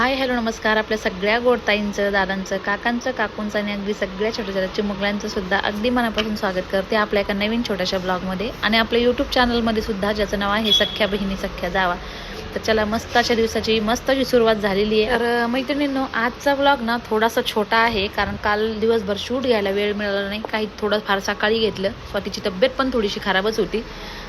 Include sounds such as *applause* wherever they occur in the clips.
Hi hello नमस्कार. आपल्या सगळ्या गोडताईंचं दादांचं काकांचं काकूंचं आणि अगदी सगळ्या छोट्या छोट्या चिमुकल्यांचं सुद्धा अगदी मनापासून स्वागत करते आपल्या एका नवीन छोट्याशा ब्लॉगमध्ये आणि आपल्या यूट्यूब चॅनलमध्ये सुद्धा ज्याचं नाव आहे सख्या बहिणी सख्या जावा. तर चला मस्त अशा दिवसाची मस्त अशी सुरुवात झालेली आहे. तर मैत्रिणींनो आजचा ब्लॉग ना थोडासा छोटा आहे कारण काल दिवसभर शूट घ्यायला वेळ मिळाला नाही. काही थोडं फार सकाळी घेतलं. स्वतःची तब्येत पण थोडीशी खराबच होती.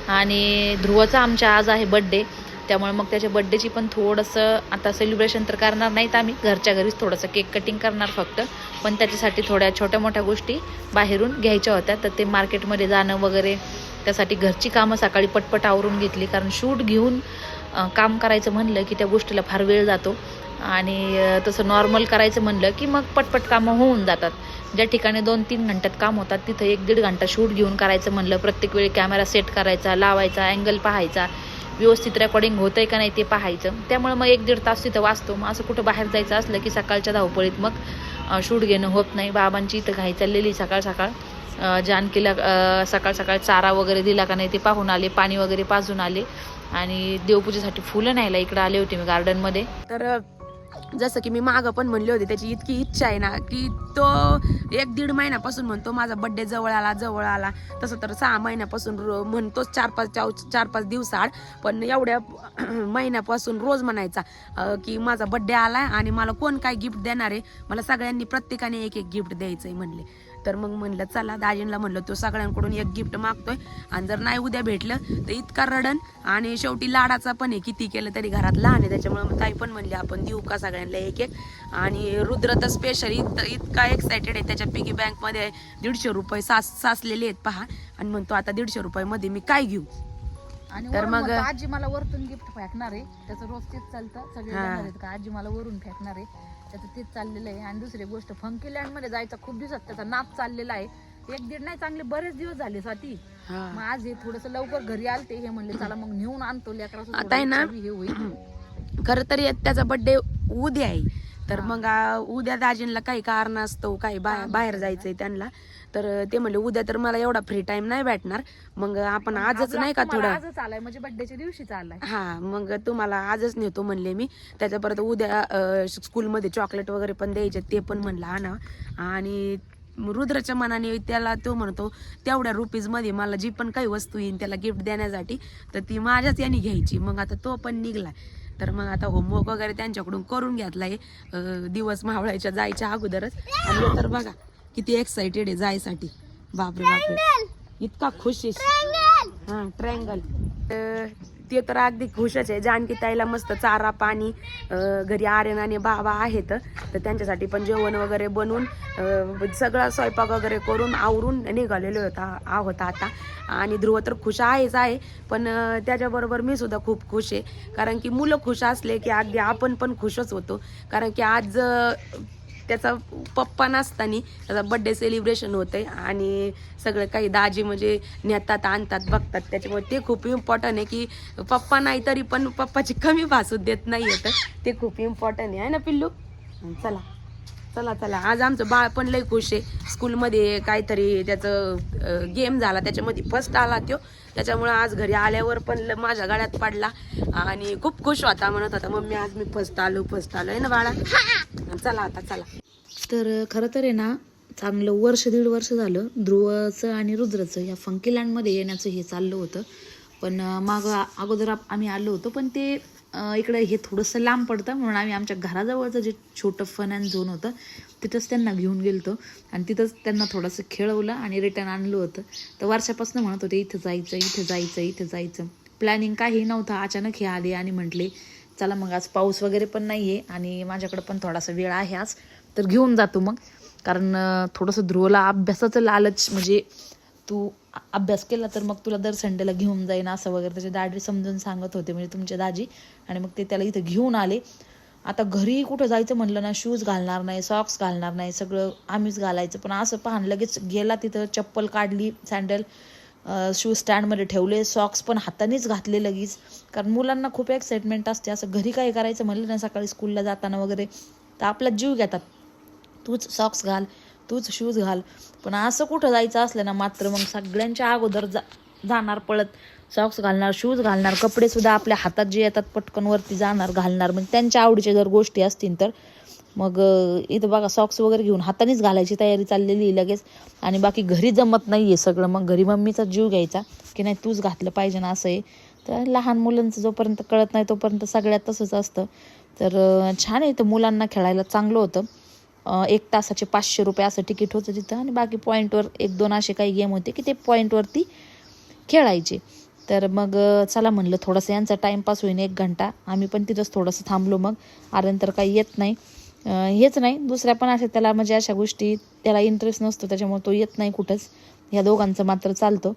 आणि ध्रुवचा आमच्या आज आहे बड्डे त्यामुळे मग त्याच्या बड्डेची पण थोडंसं आता सेलिब्रेशन तर करणार नाहीत आम्ही. घरच्या घरीच थोडंसं केक कटिंग करणार फक्त. पण त्याच्यासाठी थोड्या छोट्या मोठ्या गोष्टी बाहेरून घ्यायच्या होत्या. तर ते मार्केटमध्ये जाणं वगैरे त्यासाठी घरची कामं सकाळी पटपट आवरून घेतली. कारण शूट घेऊन काम करायचं म्हणलं की त्या गोष्टीला फार वेळ जातो. आणि तसं नॉर्मल करायचं म्हणलं की मग पटपट कामं होऊन जातात. ज्या ठिकाणी दोन तीन घंट्यात काम होतात तिथं एक दीड घंटा शूट घेऊन करायचं म्हणलं. प्रत्येक वेळी कॅमेरा सेट करायचा लावायचा अँगल पाहायचा. व्यवस्थित रेकॉर्डिंग होतंय का नाही ते पाहायचं. त्यामुळे मग एक दीड तास तिथं वाचतो. मग असं कुठं बाहेर जायचं असलं की सकाळच्या धावपळीत मग शूट घेणं होत नाही. बाबांची इथं घाई चाललेली सकाळ सकाळ. जानकीला सकाळ सकाळ चारा वगैरे दिला का नाही ते पाहून आले. पाणी वगैरे पाजून आले. आणि देवपूजेसाठी फुलं न्यायला इकडं आले होते मी गार्डनमध्ये तर जसं की मी मागं पण म्हणले होते त्याची इतकी इच्छा आहे ना की तो एक दीड महिन्यापासून म्हणतो माझा बड्डे जवळ आला जवळ आला. तसं तर सहा महिन्यापासून रो- म्हणतोच चार पाच चार चार पाच दिवसाआड पण एवढ्या *clears throat* महिन्यापासून रोज म्हणायचा की माझा बड्डे आला आणि मला कोण काय गिफ्ट देणार आहे मला सगळ्यांनी प्रत्येकाने एक एक गिफ्ट द्यायचं आहे म्हणले. तर मग म्हणलं चला दाजींना म्हणलं तो सगळ्यांकडून एक गिफ्ट मागतोय. आणि जर नाही उद्या भेटलं तर इतका रडन आणि शेवटी लाडाचा पण आहे. किती केलं तरी घरात लहान आहे. त्याच्यामुळे मग ताई पण म्हणली आपण देऊ का सगळ्यांना एक एक? आणि रुद्र तर स्पेशल इत इतका एक्सायटेड आहे. त्याच्या पिगी बँकमध्ये दीडशे रुपये सास साचलेले आहेत. पहा. आणि म्हणतो आता दीडशे रुपयामध्ये मी काय घेऊ? आणि तर मग- आजी मला वरतून गिफ्ट फेकणार आहे. त्याचं रोज तेच चालतं. सगळे हा. आहेत का? आजी मला वरून फेकणार आहे. त्याचं तेच चाललेलं आहे. आणि दुसरी गोष्ट फंकी लँडमध्ये जायचा खूप दिवसात. त्याचा नाच चाललेला आहे. एक दीड नाही चांगले बरेच दिवस झाले स्वाती. मग आज हे थोडस लवकर घरी आलते. हे म्हणले चला मग नेऊन आणतो. लेकराचं आता आहे ना? थोडं हे होईल. खरं तरी त्याचा बर्थडे उद्या आहे. तर. मग उद्या दाजींला काही कारण असतो काही बाहेर जायचंय त्यांना. तर ते म्हणले उद्या तर मला एवढा फ्री टाइम नाही भेटणार. मग आपण आजच आज नाही का थोडं आजच आलाय म्हणजे बड्डेच्या दिवशीच आलाय. हा मग तुम्हाला आजच नेतो म्हणले मी. त्याच्या परत उद्या स्कूलमध्ये चॉकलेट वगैरे पण द्यायचे ते पण म्हणलं आणा. आणि रुद्राच्या मनाने त्याला तो म्हणतो तेवढ्या रुपीजमध्ये मला जी पण काही वस्तू येईल त्याला गिफ्ट देण्यासाठी तर ती माझ्याच याने घ्यायची. मग आता तो पण निघलाय तर मग आता होमवर्क वगैरे त्यांच्याकडून करून घेतलाय अं, दिवस मावळायच्या जायच्या अगोदरच. आणि तर बघा किती एक्साइटेड आहे जायसाठी. बापरे बापरे. इतका खुश आहे हा ट्रँगल ते तर अगदी खुशच आहे. जानकी ताईला मस्त चारा पाणी घरी आर्यन आणि बाबा आहेत. तर त्यांच्यासाठी पण जेवण वगैरे बनवून सगळा स्वयंपाक वगैरे करून आवरून निघालेलो होता आहोत आता. आणि ध्रुव तर खुश आहेच आहे. पण त्याच्याबरोबर मी सुद्धा खूप खुश आहे. कारण की मुलं खुश असले की अगदी आपण पण खुशच होतो. कारण की आज त्याचा पप्पा नसताना त्याचा बड्डे सेलिब्रेशन होते आणि सगळं काही दाजी म्हणजे नेतात आणतात बघतात. त्याच्यामुळे ते खूप इम्पॉर्टंट आहे की पप्पा नाही तरी पण पप्पाची कमी भासू देत नाही येतं ते खूप इम्पॉर्टंट आहे. है ना पिल्लू? चला. चला चला. आज आमचं बाळ पण लय खुश आहे. स्कूलमध्ये काहीतरी त्याचं गेम झाला. त्याच्यामध्ये फर्स्ट आला तो. त्याच्यामुळं आज घरी आल्यावर पण ल- माझ्या गाड्यात पडला. आणि खूप खुश होता म्हणत होता मम्मी आज मी फर्स्ट आलो फर्स्ट आलो. आहे ना बाळा? चला आता चला. तर खरं तर आहे ना चांगलं वर्ष दीड वर्ष झालं ध्रुवचं आणि रुद्रचं या फंकी लँडमध्ये येण्याचं हे चाललं होतं. पण अं, माग अगोदर आम्ही आलो होतो पण ते इकडं हे थोडंसं लांब पडतं म्हणून आम्ही आमच्या घराजवळचं जे छोटं फन अँड झोन होतं तिथंच त्यांना घेऊन गेलतो. आणि तिथंच त्यांना थोडंसं खेळवलं आणि रिटर्न आणलं होतं. तर वर्षापासून म्हणत होते इथं जायचं इथं जायचं इथं जायचं. प्लॅनिंग काही नव्हतं अचानक हे आले आणि म्हटले चला मग आज पाऊस वगैरे पण नाही आहे आणि माझ्याकडं पण थोडासा वेळ आहे आज. तर घेऊन जातो मग. कारण थोडंसं ध्रुवला अभ्यासाचं लालच म्हणजे तू अभ्यास केला तर मग तुला दर संडेला घेऊन जाईन असं वगैरे. त्याचे दाडी समजून सांगत होते म्हणजे तुमचे दाजी. आणि मग ते त्याला इथं घेऊन आले. आता घरी कुठं जायचं म्हणलं ना शूज घालणार नाही सॉक्स घालणार नाही सगळं आम्हीच घालायचं. पण असं पाहान लगेच गेला तिथं चप्पल काढली सँडल शूज स्टँडमध्ये ठेवले सॉक्स पण हातानेच घातले लगेच. कारण मुलांना खूप एक्साइटमेंट असते. असं घरी काही करायचं म्हणलं ना सकाळी स्कूलला जाताना वगैरे तर आपला जीव घेतात. तूच सॉक्स घाल तूच शूज घाल. पण असं कुठं जायचं असलं ना मात्र मग सगळ्यांच्या अगोदर जा जाणार पळत. सॉक्स घालणार शूज घालणार कपडे सुद्धा आपल्या हातात जे येतात पटकन वरती जाणार घालणार. मग त्यांच्या आवडीच्या जर गोष्टी असतील तर. मग इथं बघा सॉक्स वगैरे घेऊन हातानेच घालायची तयारी चाललेली आहे लगेच. आणि बाकी घरी जमत नाही आहे सगळं. मग घरी मम्मीचा जीव घ्यायचा की नाही तूच घातलं पाहिजे ना असं आहे. तर लहान मुलांचं जोपर्यंत कळत नाही तोपर्यंत सगळ्यात तसंच असतं. तर छान आहे तर मुलांना खेळायला चांगलं होतं. एक तासाचे पाचशे रुपये असं तिकीट होतं तिथं. आणि बाकी पॉईंटवर एक दोन असे काही गेम होते की ते पॉईंटवरती खेळायचे. तर मग चला म्हणलं थोडंसं यांचा टाईमपास होईन एक घंटा. आम्ही पण तिथंच थोडंसं थांबलो मग. आर्यन तर काही येत नाही. हेच नाही. दुसऱ्या पण असे त्याला म्हणजे अशा गोष्टी त्याला इंटरेस्ट नसतो त्याच्यामुळे तो येत नाही कुठंच. ह्या दोघांचं मात्र चालतं.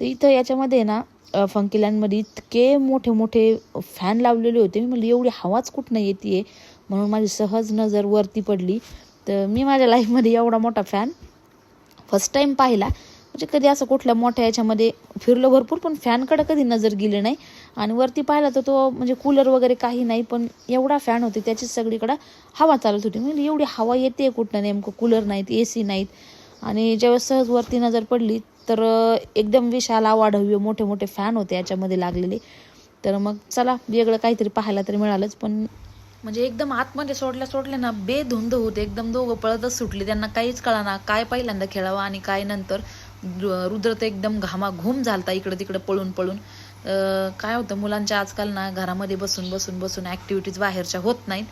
तर इथं याच्यामध्ये ना फंकीलँडमध्ये इतके मोठे मोठे फॅन लावलेले होते. मी म्हणलं एवढी हवाच कुठनं येते म्हणून माझी सहज नजर वरती पडली. तर मी माझ्या लाईफमध्ये एवढा मोठा फॅन फर्स्ट टाईम पाहिला. म्हणजे कधी असं कुठल्या मोठ्या याच्यामध्ये फिरलो भरपूर पण फॅनकडे कधी नजर गेली नाही. आणि वरती पाहिला तर तो म्हणजे कूलर वगैरे काही नाही पण एवढा फॅन होते. त्याची सगळीकडं हवा चालत होती. म्हणजे एवढी हवा येते कुठनं नेमकं? कूलर नाहीत ए सी नाहीत. आणि ज्यावेळेस सहज वरती नजर पडली तर एकदम विशाल आवाढव्य मोठे मोठे फॅन होते याच्यामध्ये लागलेले. तर मग चला वेगळं काहीतरी पाहायला तरी मिळालंच पण म्हणजे एकदम आतमध्ये सोडल्या सोडल्या ना बेधुंद होते. एकदम दोघं पळतच सुटले. त्यांना काहीच कळाना. काय पहिल्यांदा खेळावं आणि काय नंतर? रुद्र तर एकदम घामाघूम झालता इकडं तिकडं पळून पळून. काय होतं? मुलांच्या आजकाल ना घरामध्ये बसून बसून बसून ॲक्टिव्हिटीज बाहेरच्या होत नाहीत.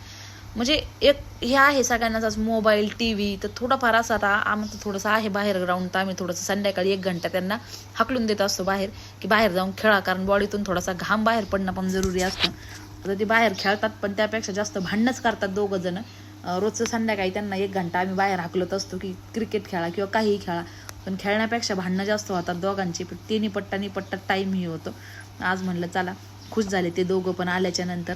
म्हणजे एक हे आहे सगळ्यांनाच आज मोबाईल टी व्ही तर थोडाफार असा आता आमचं थोडंसं आहे बाहेर ग्राउंड तर आम्ही थोडंसं संध्याकाळी एक घंटा त्यांना हाकलून देत असतो बाहेर. की बाहेर जाऊन खेळा कारण बॉडीतून थोडासा घाम बाहेर पडणं पण जरुरी असतं. आता ते बाहेर खेळतात पण त्यापेक्षा जास्त भांडणंच करतात दोघं जण. रोजचं संध्याकाळी त्यांना एक घंटा आम्ही बाहेर हाकलत असतो की क्रिकेट खेळा किंवा काहीही खेळा. पण खेळण्यापेक्षा भांडणं जास्त होतात दोघांची पण तिन्ही पट्टा नि पट्टा टाईमही होतो. आज म्हणलं चला खुश झाले ते दोघं पण आल्याच्यानंतर.